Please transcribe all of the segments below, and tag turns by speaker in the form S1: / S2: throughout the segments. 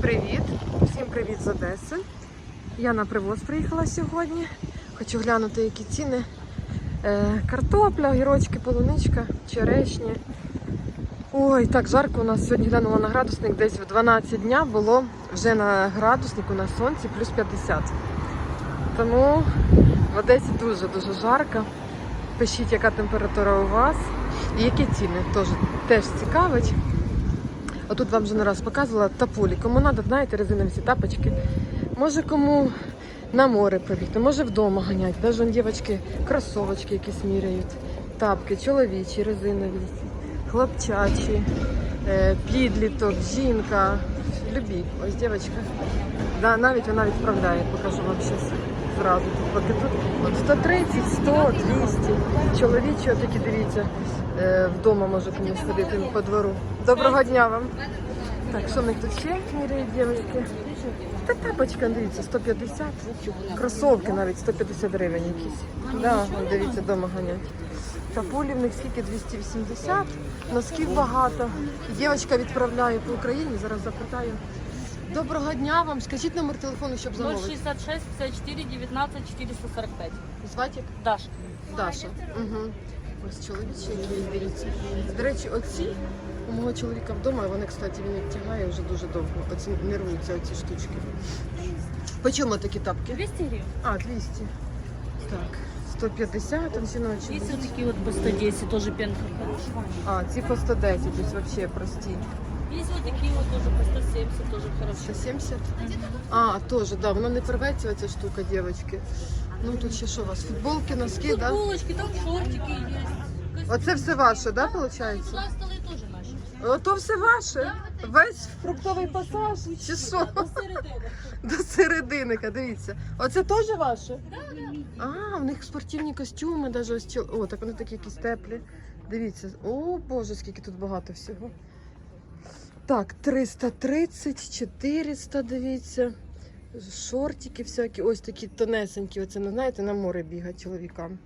S1: привіт! Всім привіт з Одеси. Я на привоз приїхала сьогодні. Хочу глянути, які ціни. Е, картопля, огірочки, полуничка, черешні. Ой, так жарко у нас сьогодні глянула на градусник, десь в 12 дня було вже на градуснику на сонці плюс 50. Тому в Одесі дуже-дуже жарко. Пишіть, яка температура у вас і які ціни. Теж, теж цікавить. Отут вам вже не раз показувала тапулі. Кому треба, знаєте, резинові ці тапочки. Може кому на море побігти, може вдома ганять. Навіть вон дівчатки кросовочки якісь міряють. Тапки, чоловічі, резинові, хлопчачі, е, підліток, жінка. Любі. Ось дівчатка. Да, навіть вона відправляє, покажу вам зараз зразу. Тут поки тут от 130, 100, 200. Чоловічі, отакі дивіться, вдома може комусь ходити по двору. Доброго дня вам. Так, що в них тут ще міряють дівчатки? Та тапочка, дивіться, 150. Кросовки навіть 150 гривень якісь. Да, дивіться, вдома ганять. Тапулі в них скільки 280, носків багато. Дівчинка відправляє по Україні, зараз запитаю. Доброго дня вам. Скажіть номер телефону, щоб замовити.
S2: 066 54 19 445.
S1: Звати?
S2: Даша.
S1: Даша. Угу. Ось чоловічі є, дивіться. До речі, оці у мого чоловіка вдома, вони, кстати, він їх тягає вже дуже довго. Оці не рвуться оці штучки. По чому такі тапки?
S2: 200 гривен.
S1: А, 200. Так, 150, там жіночі.
S2: Вот такие вот по 110, тоже пенка.
S1: А, ці по 110, ось взагалі прості.
S2: Есть вот такие вот тоже по 170, тоже хорошо.
S1: 170? А, теж, да, воно не порветься оця штука, дівчатки. Ну тут ще що у вас? Футболки, носки, да?
S2: Футболочки, там шортики есть.
S1: Оце все ваше, да, виходить?
S2: Сюда столы тоже наши.
S1: Ото все ваше? Весь фруктовий пасаж? Чи що?
S2: Посередине.
S1: До серединника, дивіться. Оце теж ваше? А, в них спортивні костюми, навіть ось чол- О, так вони такі якісь теплі. Дивіться. О, Боже, скільки тут багато всього. Так, 330, 400, дивіться. Шортики всякі, ось такі тонесенькі. Оце, ну, знаєте, на море бігають чоловікам.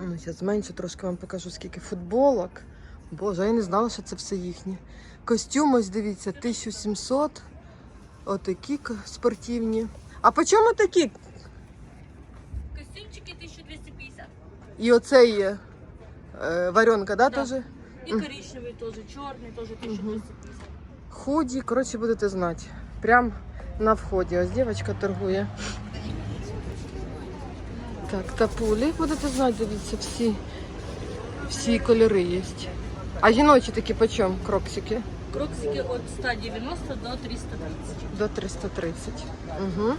S1: Ну, зараз зменшу, трошки вам покажу, скільки футболок. Боже, я не знала, що це все їхнє. Костюм, ось дивіться, 1700. Отакі спортивні. А по чому такі?
S2: Костюмчики 1250.
S1: І оцей є е, варенка, да,
S2: Да.
S1: теж?
S2: И коричневый тоже, черный тоже 1250.
S1: Худі, коротше, будете знати. Прям на вході. Ось дівчинка торгує. Так, тапулі, будете знати, дивіться, всі, всі кольори є. А жіночі такі по чому? Кроксики?
S2: Кроксики от 190 до 330.
S1: До 330. Угу.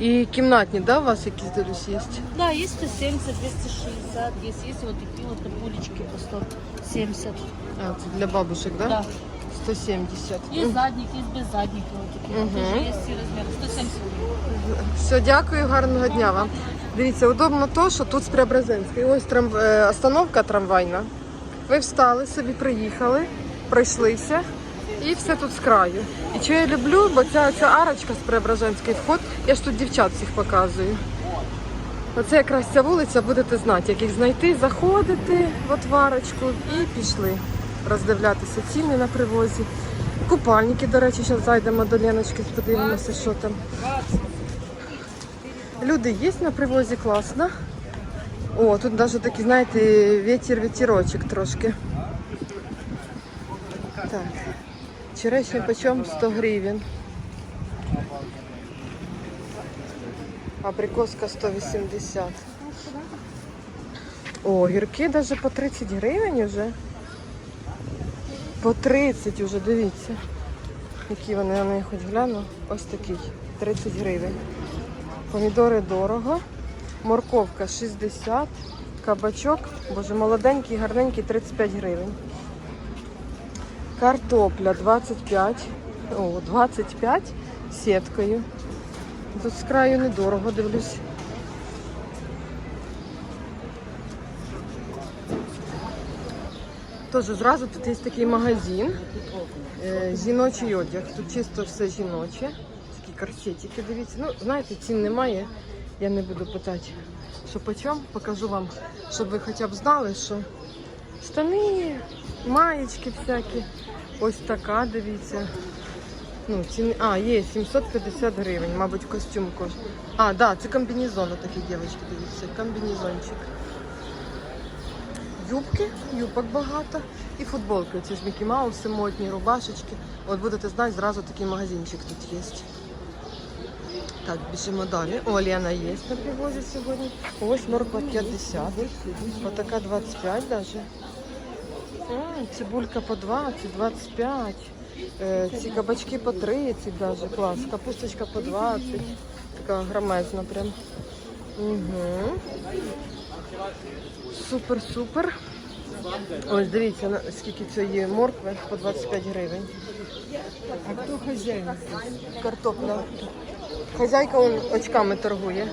S1: І кімнатні, да, у вас якісь дивлюсь є?
S2: Да, есть 170, 260, есть, есть вот такие вот топулечки по 170.
S1: А, це для бабушек, да?
S2: Да.
S1: 170.
S2: Есть задник, есть без. Вот такие.
S1: Мгм.
S2: Тоже все 170.
S1: Все, дякую, гарного дня вам. Дивіться, удобно то, що тут з Преображенської. Ось трам... е, остановка трамвайна. Ви встали, собі приїхали, пройшлися і все тут з краю. І що я люблю, бо ця, ця арочка з Преображенської вход, я ж тут дівчат всіх показую. Оце якраз ця вулиця, будете знати, як їх знайти, заходити в отварочку і пішли роздивлятися ціни на привозі. Купальники, до речі, зараз зайдемо до Леночки, подивимося, що там. Люди є на привозі класно. О, тут навіть такий, знаєте, ветер ветерочок трошки. Так. Черешня почем 100 гривень. Абрикоска 180. О, гірки навіть по 30 гривень вже. По 30 вже, дивіться. Які вони, я на них хоч гляну. Ось такий. 30 гривень. Помідори дорого. Морковка 60. Кабачок, боже, молоденький, гарненький 35 гривень. Картопля 25. О, 25 сіткою. Тут з краю недорого дивлюсь. Тож зразу тут є такий магазин. Е, жіночий одяг. Тут чисто все жіноче. Такі корсетики, дивіться. Ну, знаєте, цін немає. Я не буду питати, що по. Покажу вам, щоб ви хоча б знали, що штани, маєчки всякі. Ось така, дивіться. Ну, ціни... А, є 750 гривень, мабуть, костюм коштує. А, да, це комбінезон такий, дівчатки, дивіться, комбінезончик. Юбки, юбок багато. І футболки. Ці ж Мікі Мауси, модні, рубашечки. От будете знати, зразу такий магазинчик тут є. Так, біжимо далі. О, Лена є на привозі сьогодні. Ось морква 50. Отака 25 даже. М, цибулька по 20, 25. Е, ці кабачки по 30 даже. Клас. Капусточка по 20. Така громезна прям. Угу. Супер, супер. Ось дивіться, скільки цієї моркви по 25 гривень.
S3: А кто хозяин?
S1: Картопля. Хазяйка он очками торгує.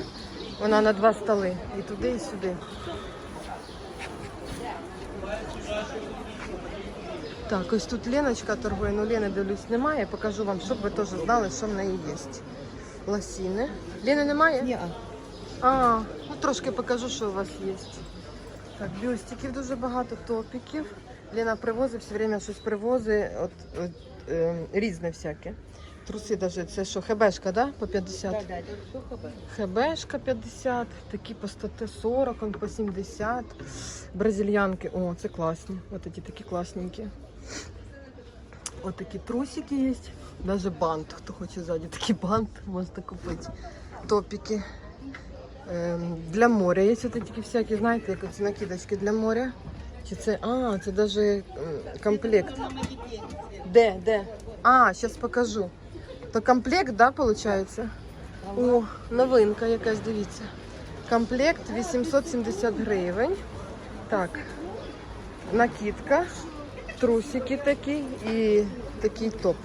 S1: Вона на два столи. І туди, і сюди. Так, ось тут Леночка торгує, ну Лени дивлюсь немає. Покажу вам, щоб ви теж знали, що в неї є. Лосіни. Лени немає?
S3: Не,
S1: А, трошки покажу, що у вас є. Так, бюстиків дуже багато, топіків. Лена привозить, все время щось привозить, от, от е, різне всяке. Труси даже, це що, хебешка, да? По 50?
S3: да, да, это все хабар.
S1: Хебешка 50, такі по 140, он по 70. Бразильянки, о, це класні. От ці такі класненькі. От такі трусики є. Даже бант, хто хоче ззаді такий бант, можете купити. Топіки. Ем, для моря є ось такі всякі, знаєте, як оці накидочки для моря. Чи це, а, це м, комплект. Де, де? А, зараз покажу. То комплект, да, виходить? О, новинка якась, дивіться. Комплект 870 гривень. Так, накидка, трусики такі і такий топ.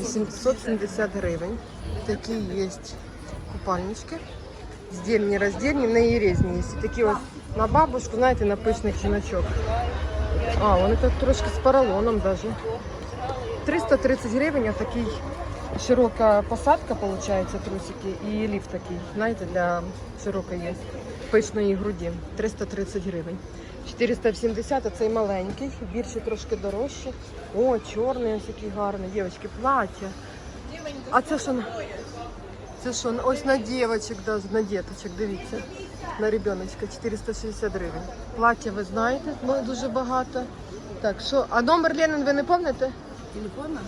S1: 870 гривень. Такі є купальнички. Здільні, роздільні, в неї різні є. Такі ось на бабушку, знаєте, на пишних жіночок. А, вони так трошки з поролоном даже. 330 гривень, а такий широка посадка, виходить, трусики, і ліфт такий, знаєте, для широкої пишної груді. 330 гривень. 470, а цей маленький, більше трошки дорожче. О, чорний ось який гарний. Дівчатки, плаття. А це що? Що? Ось на дівчаток, да, на діточок, дивіться. На ребеночка 460 гривень. Плаття ви знаєте, ну, дуже багато. Так, що, а номер Ленин ви не пам'ятаєте?
S3: Телефона?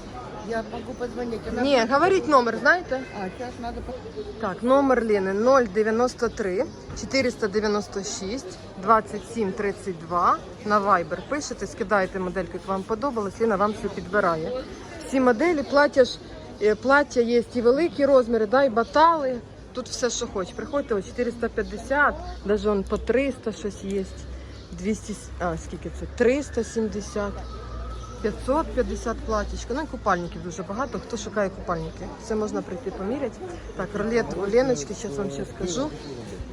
S3: Я могу позвонить. Она...
S1: Ні, говоріть номер, знаєте?
S3: А, сейчас надо...
S1: Так, номер Ліни 093 496 27 32 на Viber. Пишете, скидаєте модельку, як вам подобалось, Ліна вам все підбирає. Всі моделі, е, плаття є і великі розміри, да, і батали. Тут все, що хочеш. Приходьте, ось 450, навіть он по 300 щось є. 200, а скільки це? 370. 550 платічка. Ну і купальників дуже багато. Хто шукає купальники? Все можна прийти поміряти. Так, ролет у Леночки, зараз вам ще скажу.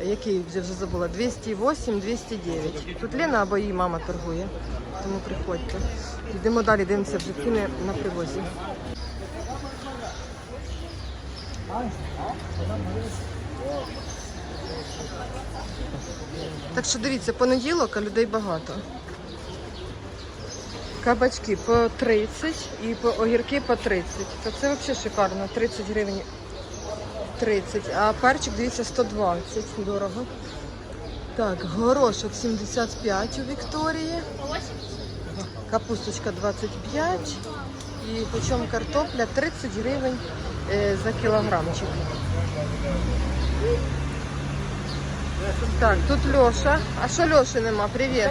S1: Який вже вже забула? 208, 209. Тут Лена або її мама торгує. Тому приходьте. Йдемо далі, дивимося вже ціни на привозі. Так що дивіться, понеділок, а людей багато. Кабачки по 30 і по огірки по 30. То це взагалі шикарно. 30 гривень 30. А перчик, дивіться, 120. Дорого. Так, горошок 75 у Вікторії. Капусточка 25. І почем картопля 30 гривень за кілограмчик. Так, тут Льоша. А що Льоші нема? Привіт.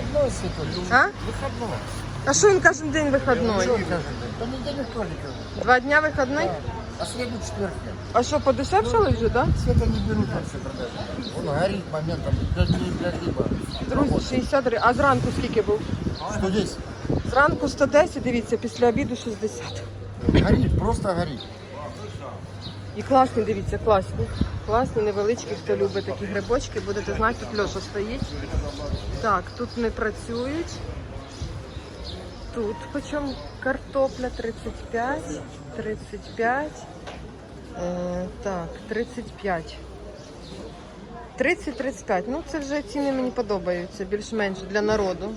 S1: А?
S4: Выходной.
S1: А що він кожен день
S4: кажется.
S1: Два дня вихідний?
S4: А среду четверг.
S1: А що, подешевшали вже, да?
S4: Света не берут вообще продажи. Он горит моментом. Для, для хлеба.
S1: Друзі, 60 гривень. А зранку скільки був?
S4: Что здесь?
S1: Зранку 110, дивіться, після обіду 60.
S4: Горит, просто горит.
S1: І класні, дивіться, класні. Класні, невеличкі, хто любить такі грибочки, будете знати, тут Льоша стоїть. Так, тут не працюють. Тут почем картопля 35, 35. Е, так, 35. 30-35. Ну, це вже ціни мені подобаються, більш-менш для народу.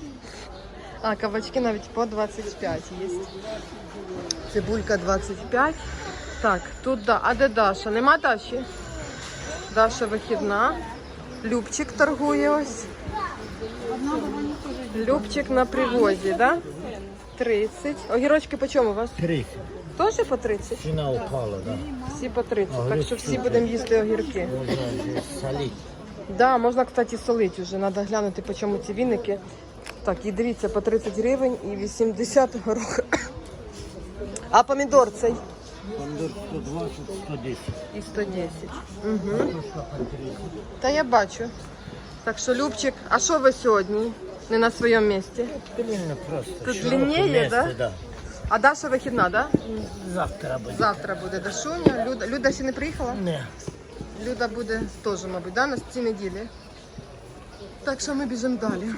S1: А, кабачки навіть по 25 є. Цибулька 25. Так, тут да. А де Даша? Нема Даші? Даша вихідна. Любчик торгує ось. Любчик на привозі, да? 30. Огірочки по чому у вас?
S4: 30.
S1: Теж по 30?
S4: Ціна упала, да.
S1: Всі по 30. Так що всі будемо їсти огірки.
S4: Можна.
S1: Да, можна, кстати, солити вже. Треба глянути, по чому ці віники. Так, і дивіться, по 30 гривень і 80 горох. А помідор цей?
S4: Помідор 120, 110.
S1: І 110. Угу. Та я бачу. Так що, Любчик, а що ви сьогодні? Не на своєму місці?
S4: Длинно просто.
S1: Тут
S4: Широке
S1: длиннее,
S4: місце,
S1: да?
S4: да?
S1: А Даша вихідна, да?
S4: Завтра буде.
S1: Завтра буде Дашуня. Люда, Люда ще не приїхала?
S4: Не.
S1: Люда буде теж, мабуть, да, на цій неділі. Так що ми біжимо далі.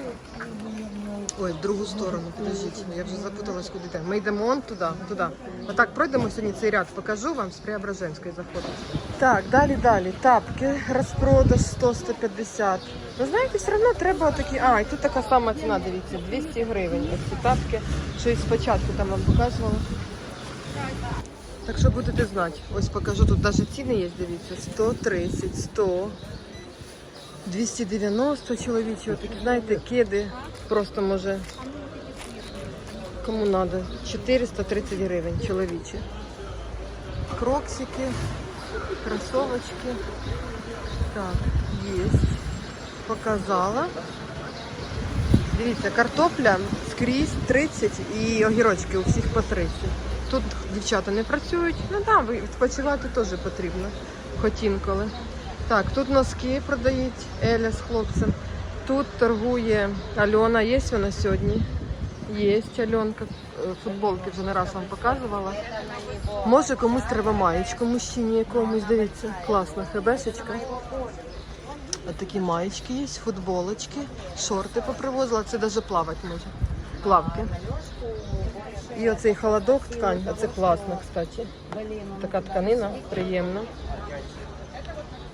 S1: Ой, в другу сторону, подождіть, я вже запуталась, куди йдемо. Ми йдемо он туди, туди. Отак пройдемо сьогодні цей ряд, покажу вам з Преображенської заходу. Так, далі, далі. Тапки, розпродаж 100-150. Ви знаєте, все одно треба такі. А, і тут така сама ціна, дивіться, 200 гривень. Ось ці тапки. Що і спочатку там вам показувала. Так що будете знати. Ось покажу, тут навіть ціни є, дивіться, 130, 100, 290 чоловічі. Отакі, знаєте, кеди просто може кому треба. 430 гривень чоловічі. Кроксики, кросовочки. Так, є. Показала. Дивіться, картопля скрізь 30 і огірочки у всіх по 30. Тут дівчата не працюють. Ну так, да, відпочивати теж потрібно. Хоч інколи. Так, тут носки продають Еля з хлопцем. Тут торгує Альона. Є вона сьогодні? Є Альонка. Е, Футболки вже не раз вам показувала. Може комусь треба маєчку мужчині якомусь. Дивіться, класна хебешечка. От такі маєчки є, футболочки, шорти попривозила. Це навіть плавати може. Плавки. І оцей холодок ткань, а це класно, кстати. Така тканина, приємна.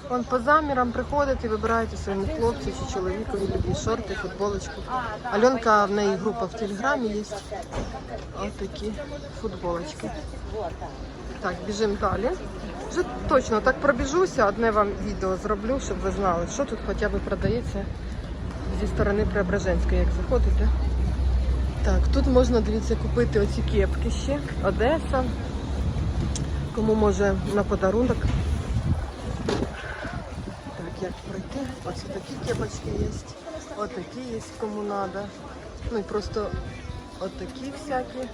S1: Вон по замірам приходите, вибираєте своєму хлопцю чи чоловікові любі шорти, футболочку. Альонка в неї група в телеграмі є. Ось такі футболочки. Так, біжимо далі. Вже точно так пробіжуся, одне вам відео зроблю, щоб ви знали, що тут хоча б продається зі сторони Преображенської, як заходите. Так, тут можна, дивіться, купити оці кепки ще. Одеса. Кому може на подарунок. Так, пройти? Ось такі кепочки є. Отакі є, кому треба. Ну і просто отакі всякі.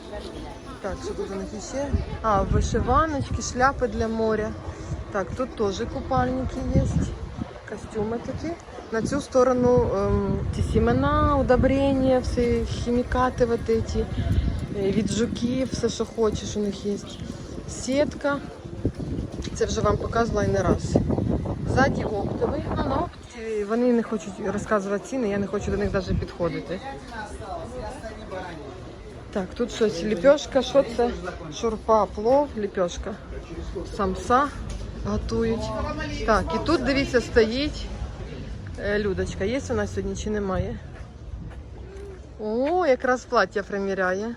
S1: Так, що тут у них іще? А, вишиваночки, шляпи для моря. Так, тут теж купальники є. Костюми такі. На цю сторону ем, ті сімена, удобрення, всі хімікати вот эти, е, від жуків, все, що хочеш, у них є. Сітка. Це вже вам показувала і не раз. Ззаді оптовий, а на опті вони не хочуть розказувати ціни, я не хочу до них навіть підходити. Так, тут щось ліпешка, що це? Шурпа, плов, ліпешка. Самса готують. Так, і тут, дивіться, стоїть е, Людочка. Є вона сьогодні чи немає? О, якраз плаття приміряє.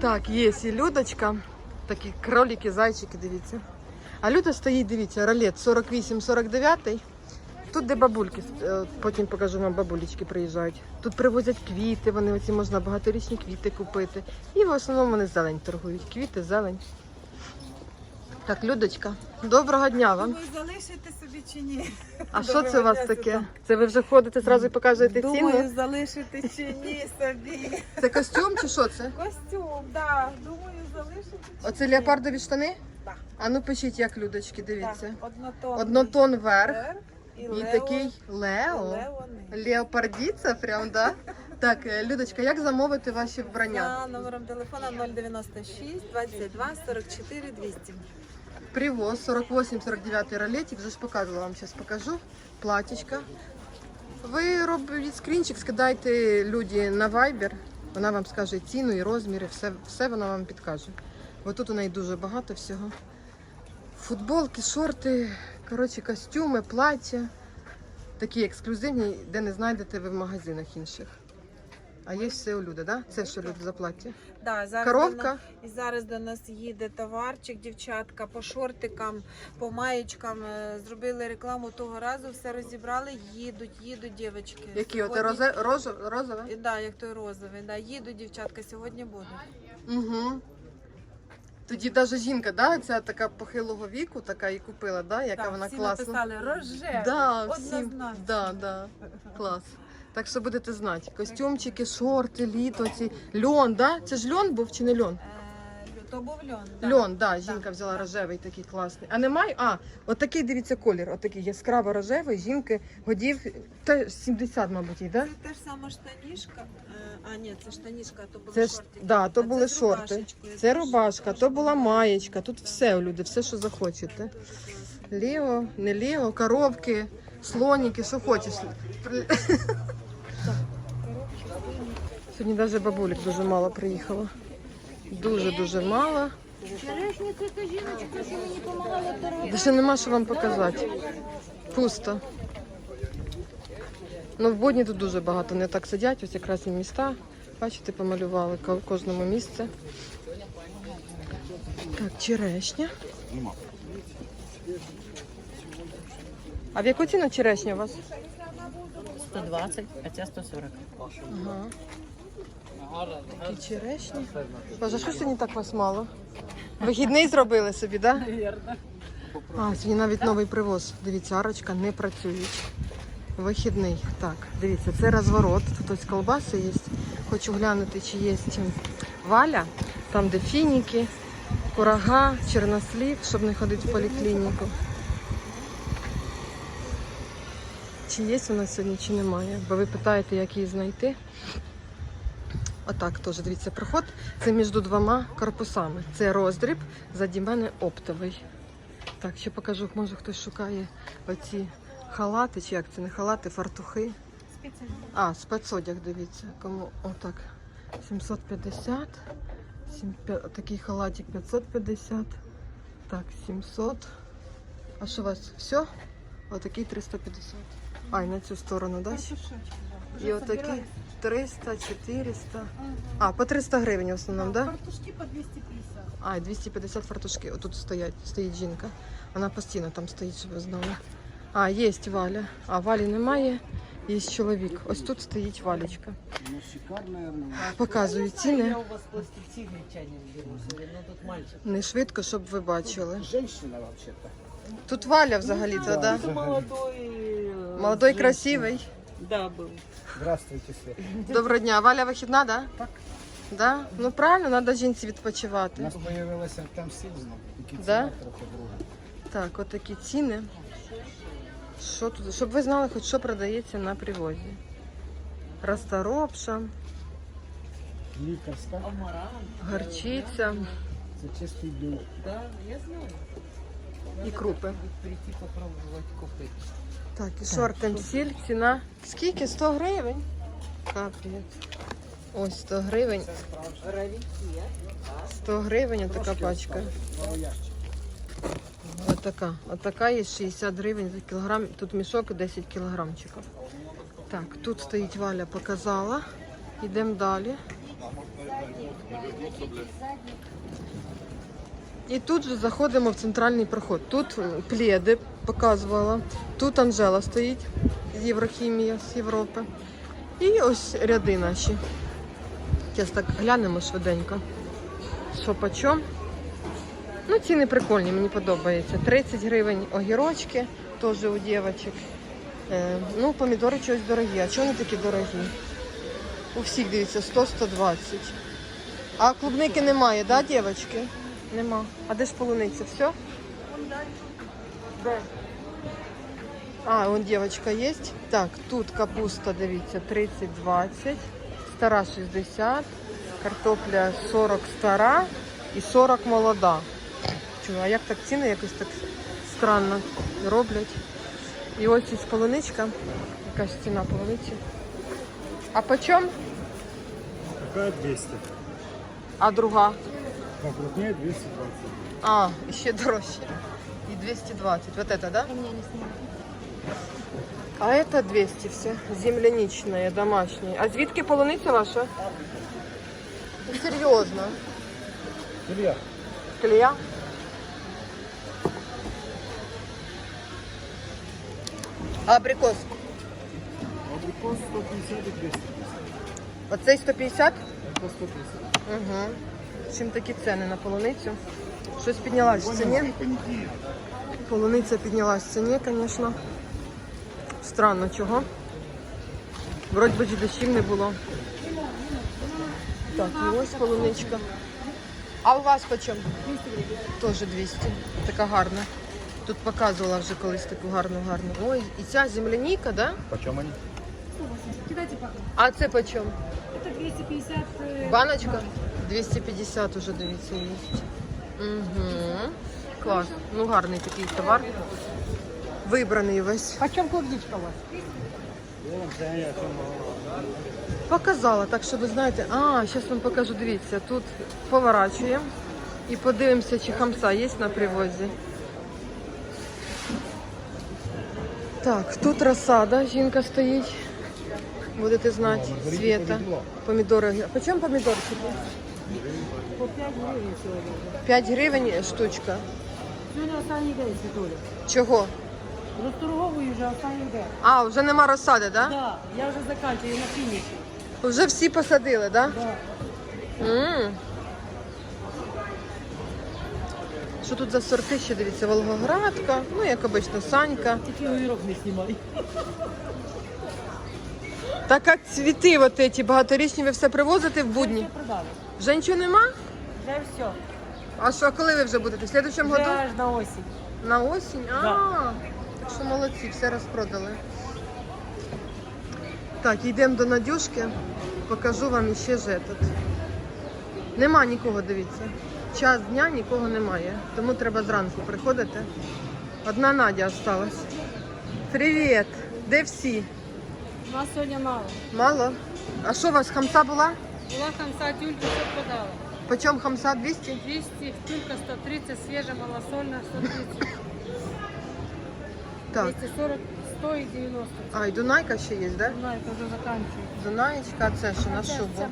S1: Так, є і Людочка. Такі кролики, зайчики, дивіться. А Люда стоїть, дивіться, ролет 48-49. Тут де бабульки, е, потім покажу вам бабулечки приїжджають. Тут привозять квіти, вони оці можна багаторічні квіти купити. І в основному вони зелень торгують. Квіти, зелень. Так, Людочка, доброго дня вам.
S5: Ви залишите собі чи ні?
S1: А що це у вас таке? Це ви вже ходите, зразу і
S5: Думаю,
S1: ціну?
S5: залишите чи ні собі.
S1: Це костюм чи що це?
S5: Костюм, да. Думаю,
S1: Оце леопардові штани?
S5: Так.
S1: А ну пишіть, як Людочки, дивіться.
S5: Так,
S1: Однотон вверх
S5: верх і,
S1: і
S5: лео-
S1: такий Лео. Леопардіця прям, да? Так, е, Людочка, як замовити ваші вбрання?
S5: За номером телефона 096 22 44 200.
S1: Привоз 48-49 ролетик, вже ж показувала вам зараз покажу. Платічка. Ви робіть скрінчик, скидайте люди на Viber, вона вам скаже ціну і розміри, все, все вона вам підкаже. Бо тут у неї дуже багато всього. Футболки, шорти, коротше, костюми, плаття. такі ексклюзивні, де не знайдете ви в магазинах інших. А є все у люди, да? Це що люди за?
S5: Да, зараз
S1: Коровка?
S5: До нас, і зараз до нас їде товарчик, дівчатка, по шортикам, по маєчкам. е, Зробили рекламу того разу, все розібрали, їдуть, їдуть дівчатки.
S1: Які? От розе, рожо, розове?
S5: І, Да, як той розовий. Да, їдуть дівчатка, сьогодні будуть.
S1: Угу. Тоді навіть жінка, да, ця така похилого віку, така і купила, да, яка
S5: Так,
S1: вона
S5: всі
S1: класна.
S5: написали рожевий.
S1: Да, всім,
S5: однозначно.
S1: да, да, клас. Так що будете знати. Костюмчики, шорти, літо, ці. Льон, да? Це ж льон був чи не льон?
S5: Е, То був льон. да.
S1: Льон, да, жінка взяла рожевий такий класний. А немає? А, от такий, дивіться, колір, от такий яскраво рожевий, жінки годів та 70, мабуть, їй, да?
S5: Це теж сама штанішка. Е, А, ні, це штанішка, а то були
S1: Це ж,
S5: шортики.
S1: да, то
S5: А
S1: були
S5: з
S1: шорти.
S5: рубашечкою.
S1: Це рубашка, то була маєчка, тут все у люди, все, що захочете. Ліо, не ліо, коровки, слоніки, що хочеш. При- Сьогодні навіть бабулік дуже мало приїхало. Дуже-дуже мало.
S2: Черешня це та жіночка, що мені допомагала.
S1: Де ще нема що вам показати. Пусто. Ну, в будні тут дуже багато не так сидять, ось якраз і міста. Бачите, помалювали кожному місце. Так, черешня. А в яку ціну черешня у вас?
S2: 120, а ця 140.
S1: Ага. Такі черешні. Боже, що сьогодні так вас мало? Вихідний зробили собі, так? Да? А, сьогодні навіть новий привоз. Дивіться, арочка не працюють. Вихідний. Так, дивіться, це розворот. Тут ось колбаси є. Хочу глянути, чи є валя, там, де фініки, курага, чорнослів, щоб не ходити в поліклініку. Чи є у нас сьогодні, чи немає? Бо ви питаєте, як її знайти. Отак теж дивіться, проход. Це між двома корпусами. Це роздріб, заді мене оптовий. Так, ще покажу, може хтось шукає оці халати, чи як це не халати, фартухи. А, спецодяг, дивіться. Кому отак. 750. Сім- пя- Такий халатик 550. Так, 700. А що у вас? Все? Отакий 350. А, і на цю сторону, да? І отакий 300, 400. А, по 300 гривень в основному, да?
S3: Фартушки по 250.
S1: А, 250 фартушки. Отут стоять, стоїть жінка. Вона постійно там стоїть, щоб ви знали. А, є Валя. А Валі немає. Є чоловік. Ось тут стоїть Валечка.
S4: Ну, ну.
S1: Показую ціни.
S2: ну.
S1: Не швидко, щоб ви бачили. Тут Валя взагалі-то, да?
S2: Молодой.
S1: Красивий.
S2: Да, был.
S4: Здравствуйте, Свет.
S1: Доброго дня. Валя вихідна, да? Так. Да? Ну правильно, треба жінці
S4: У
S1: відпочивати.
S4: нас появилася там сильно.
S1: Да? Так, от такі ціни. Що тут? Щоб ви знали, хоч що продається на привозі. Расторопша,
S4: Лікарська.
S1: горчиця
S4: Це чистий біль.
S2: Да, я знаю.
S1: і крупи.
S2: Прийти попробовать купить.
S1: Так, і шортом сіль, ціна. Скільки? 100 гривень? Капець. Ось 100 гривень. 100 гривень така пачка. Отака. Отака є 60 гривень за кілограм. Тут мішок 10 кілограмчиків. Так, тут стоїть Валя, показала. Йдемо далі. І тут же заходимо в центральний проход. Тут пледи показувала. Тут Анжела стоїть з Єврохімії, з Європи. І ось ряди наші. Зараз так глянемо швиденько. Що по? Ну, ціни прикольні, мені подобається. 30 гривень огірочки, теж у дівчаток. Е, ну, помідори чогось дорогі. А чого вони такі дорогі? У всіх дивіться 100-120. А клубники немає, да, дівчатки? Нема. А де ж полуниця? Все? Де? А, вон дівчинка є. Так, тут капуста, дивіться, 30-20, стара 60, картопля 40 стара і 40 молода. Чую, а як так ціни якось так странно роблять. І ось із полуничка. Якась ціна полуниці. А по чому?
S6: Такая 200.
S1: А друга?
S6: Покрупнее 220.
S1: А, ще дорожче. І 220. Вот это, да? А это 200 все. Земляничная, домашняя. А звідки полуниця ваша? Ну, Серйозно.
S6: Илья.
S1: Клея? А абрикос?
S6: Абрикос 150 и 200.
S1: Оцей 150?
S6: Это 150.
S1: Угу. Чим такі ціни на полуницю? Щось піднялась в ціні. Полуниця піднялась в ціні, звісно. Странно чого. Вроді би дощів не було. Так, і ось полуничка. А у вас по чому? Теж 200. Така гарна. Тут показувала вже колись таку гарну гарну. Ой, і ця земляніка, да?
S4: Почем они?
S1: А це по чому?
S7: Это 250. э,
S1: Баночка? 250 уже, дивіться, є. Угу. Клас. Ну, гарний такий товар. Вибраний весь.
S3: Почем клубничка у вас?
S1: Показала, так що ви знаєте. А, зараз вам покажу, дивіться, тут поворачуємо і подивимося, чи хамса є на привозі. Так, тут розсада, жінка стоїть. Будете знати, Света. Помідори. А по чому помідорчики?
S3: По 5 гривен сегодня.
S1: 5 гривень штучка.
S3: Сегодня останній день, Світуля.
S1: Чого?
S3: Розторговую вже останній день.
S1: А, вже нема розсади, так? Да?
S3: Да, я вже заканчиваю на фініші.
S1: Вже всі посадили, так?
S3: Да.
S1: Да? М. Що тут за сорти ще дивіться? Волгоградка, ну як обично, Санька.
S3: Тільки огірок не знімай.
S1: Так як цвіти от ці багаторічні ви все привозите в будні? Вже нічого нема?
S3: Вже все.
S1: А що, коли ви вже будете? В слідчому
S3: Вже
S1: году?
S3: аж на осінь.
S1: На осінь? А,
S3: Да.
S1: так що молодці, все розпродали. Так, йдемо до Надюшки, покажу вам іще же тут. Нема нікого, дивіться. Час дня нікого немає, тому треба зранку приходити. Одна Надя осталась. Привіт! Де всі?
S7: У нас сегодня мало.
S1: Мало? А що у вас хамса була?
S7: Была хамса, тюлька все подала.
S1: Почем хамса 200?
S7: 200, тюлька 130, свежая малосольная 130.
S1: Так.
S7: 240, 100 и 90.
S1: А, і Дунайка ще є, да?
S7: Это уже заканчивается.
S1: Дунаєчка, а це що на
S7: буде.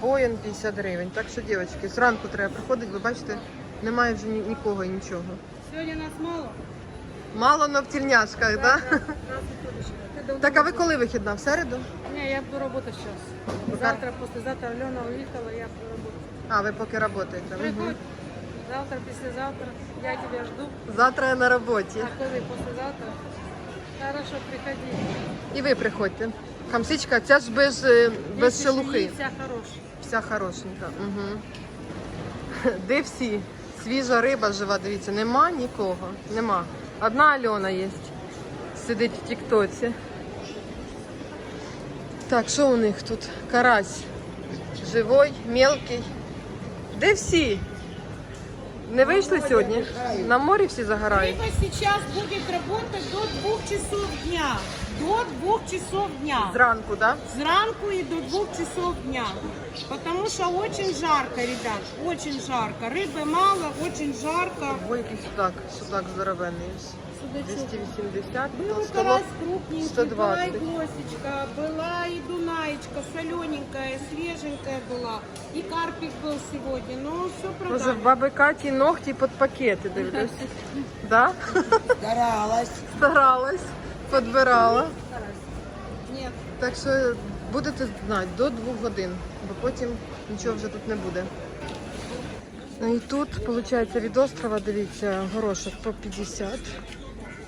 S1: Воїн 50 гривень. Так що, дівчатки, зранку треба приходити, ви бачите, немає вже ні- нікого і нічого.
S7: Сегодня нас мало.
S1: Мало но в тільняшках, так? Да?
S7: Нас
S1: Так, а ви коли вихідна? В середу?
S7: Не, я буду работать сейчас. Завтра, послезавтра Алена уехала, я буду работать.
S1: А, ви поки працюєте. Мгм.
S7: Приходь. Завтра, послезавтра. Я тебя жду.
S1: Завтра я на роботі.
S7: А коли послезавтра? Хорошо, приходи.
S1: І ви приходьте. Хамсичка, ця ж без, е, без шелухи.
S7: Вся хорошая.
S1: Вся хорошенька. Угу. Де всі? Свіжа риба жива, дивіться, нема нікого. Нема. Одна Альона є. Сидить в Тіктоці. Так, що у них тут? Карась. Живой, мелкий. Де всі? Не вийшли сьогодні? На морі всі загорають.
S8: Рыба сейчас будет работать до двух часов дня. До двух часов дня.
S1: Зранку, так?
S8: Зранку и до двух часов дня. Потому что очень жарко, ребят, очень жарко. Рыбы мало, очень жарко.
S1: Ой, який судак, судак здоровенний. 280,
S8: Был
S1: толстолоб
S8: карась крупненький,
S1: 120.
S8: была и глосечка, была и дунаечка, солененькая, свеженькая была. И карпик был сегодня, но все
S1: Може,
S8: продали.
S1: в баби Каті ногті під пакети дивлюсь. Да?
S3: Старалась.
S1: Старалась, підбирала.
S8: Нет.
S1: Так що будете знати до двох годин, бо потім нічого вже тут не буде. Ну і тут, виходить, від острова, дивіться, горошок по 50,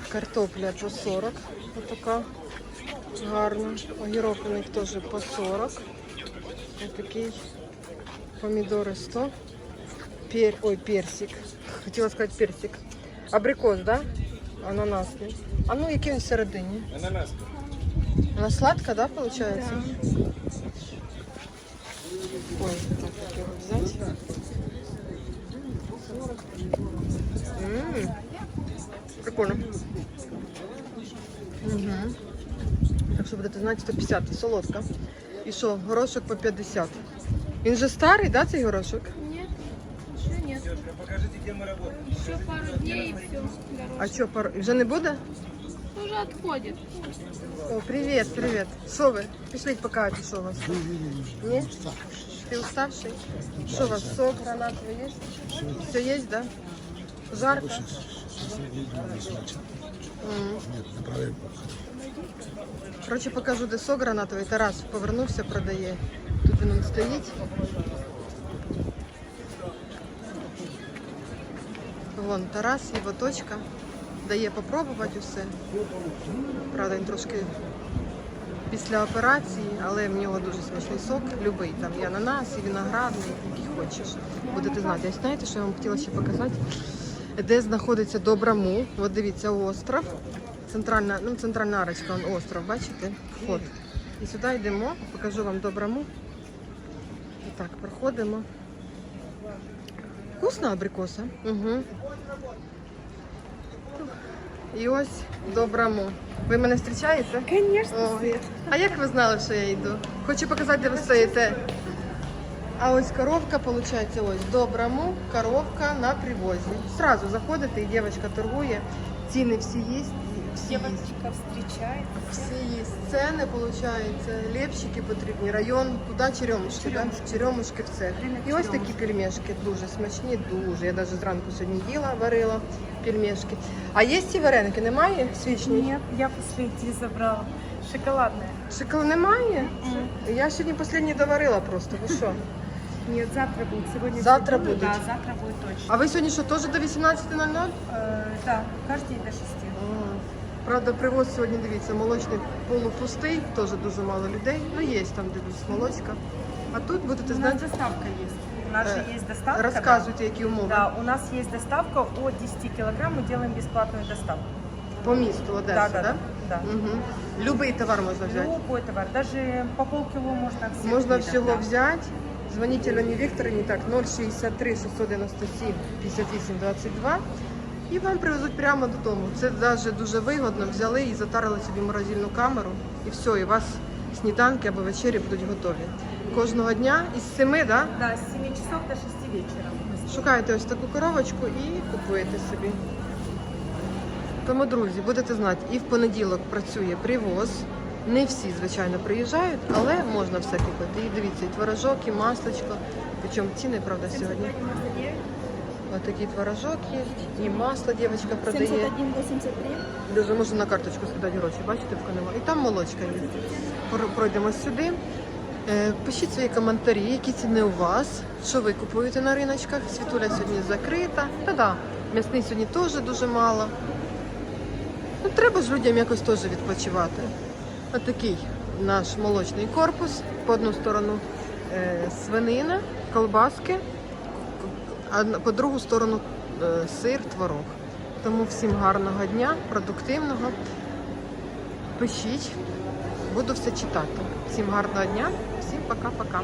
S1: картопля по 40, отака гарна. Огірок у них теж по 40. Отакий помідори 100. Пер... Ой, персик. Хотіла сказати персик. Абрикос, да? Ананасний. А ну, який він всередині?
S6: Ананас.
S1: Она сладкая, да, получается? Ой, так, как его взять? М, Прикольно. Угу. Так що будете знати, 150, солодка. І що, горошок по 50. Він же старий, да, цей горошок?
S7: Нет, еще нет.
S6: Покажите, где мы работаем.
S7: Еще пару дней и все.
S1: А що, пар... вже не буде?
S2: Уже отходит.
S1: О, привіт, привіт. Що ви? Пішліть покажете, що у вас. Ні? Ти уставший? Що у вас, сок, гранатовий є? Все є, да? Жарко? М. Коротше, покажу, де сок гранатовий. Тарас повернувся, продає. Тут він стоїть. Вон Тарас, його точка. Дає попробувати усе. Правда, він трошки після операції, але в нього дуже смачний сок, любий. Там і ананас, і виноградний, який хочеш. Будете знати. А знаєте, що я вам хотіла ще показати? Де знаходиться Добраму. От дивіться, остров. Центральна, ну, центральна арочка, он остров, бачите? Вход. І сюди йдемо, покажу вам Добраму. І так, проходимо. Вкусна абрикоса? Угу. І ось Добраму. Ви мене зустрічаєте?
S8: Конечно.
S1: О, а як ви знали, що я йду? Хочу показати, де ви стоїте. А ось коровка, виходить, ось доброму, коровка на привозі. Сразу заходите, і дівчинка торгує. Ціни всі є. Всі є.
S8: встречает.
S1: Всі є. Ціни, виходить, лепщики потрібні. Район, куди черемушки, да? черемушки в цех. І ось такі пельмешки, дуже смачні, дуже. Я навіть зранку сьогодні їла, варила пельмешки. А є ці вареники, немає? Свічні?
S8: Нет, я последний забрала. Шоколадная.
S1: Шоколад немає? Я сьогодні останній доварила просто. Ви що?
S8: Нет, завтра будет. Сегодня
S1: Завтра
S8: сегодня,
S1: будет?
S8: Да, завтра будет точно.
S1: А ви сьогодні що, теж до 18.00?
S8: Э, да, каждый день до 6.
S1: Правда, привоз сьогодні, дивіться, молочний полупустий, теж дуже мало людей. Ну, є там, дивлюсь, молочка. А тут будете
S8: У нас
S1: знати,
S8: доставка есть. У нас
S1: Э,
S8: же есть доставка. да.
S1: розказуйте, які умови.
S8: Да, у нас есть доставка от 10 килограмм, мы делаем бесплатную доставку.
S1: По місту Одеси,
S8: да,
S1: так?
S8: да, да.
S1: Угу. Любий товар можна взяти.
S8: Любой товар, даже по полкило можно всех
S1: Можна
S8: видов,
S1: всього
S8: да.
S1: взяти. Дзвоніть Альоні Вікторівні, так, 063 697 58 22. І вам привезуть прямо додому. Це навіть дуже вигодно. Взяли і затарили собі морозильну камеру. І все, і у вас сніданки або вечері будуть готові. Кожного дня із 7, так? Да?
S8: Да, с 7 часов до 6 вечера.
S1: Шукаєте ось таку коробочку і купуєте собі. Тому, друзі, будете знати, і в понеділок працює привоз. Не всі, звичайно, приїжджають, але можна все купити. І дивіться, і творожок, і маслочко. Причому ціни, правда, сьогодні. Ось такий творожок є, і масло дівчинка продає.
S2: 71,83.
S1: Дуже можна на карточку скидати гроші, бачите, в канал. І там молочка є. Пройдемо сюди. Е, Пишіть свої коментарі, які ціни у вас, що ви купуєте на риночках. Світуля сьогодні закрита. Та-да, м'ясний сьогодні теж дуже мало. Ну, треба ж людям якось теж відпочивати. Отакий наш молочний корпус. По одну сторону е, свинина, колбаски, а по другу сторону е, сир, творог. Тому всім гарного дня, продуктивного. Пишіть, буду все читати. Всім гарного дня, всім пока-пока.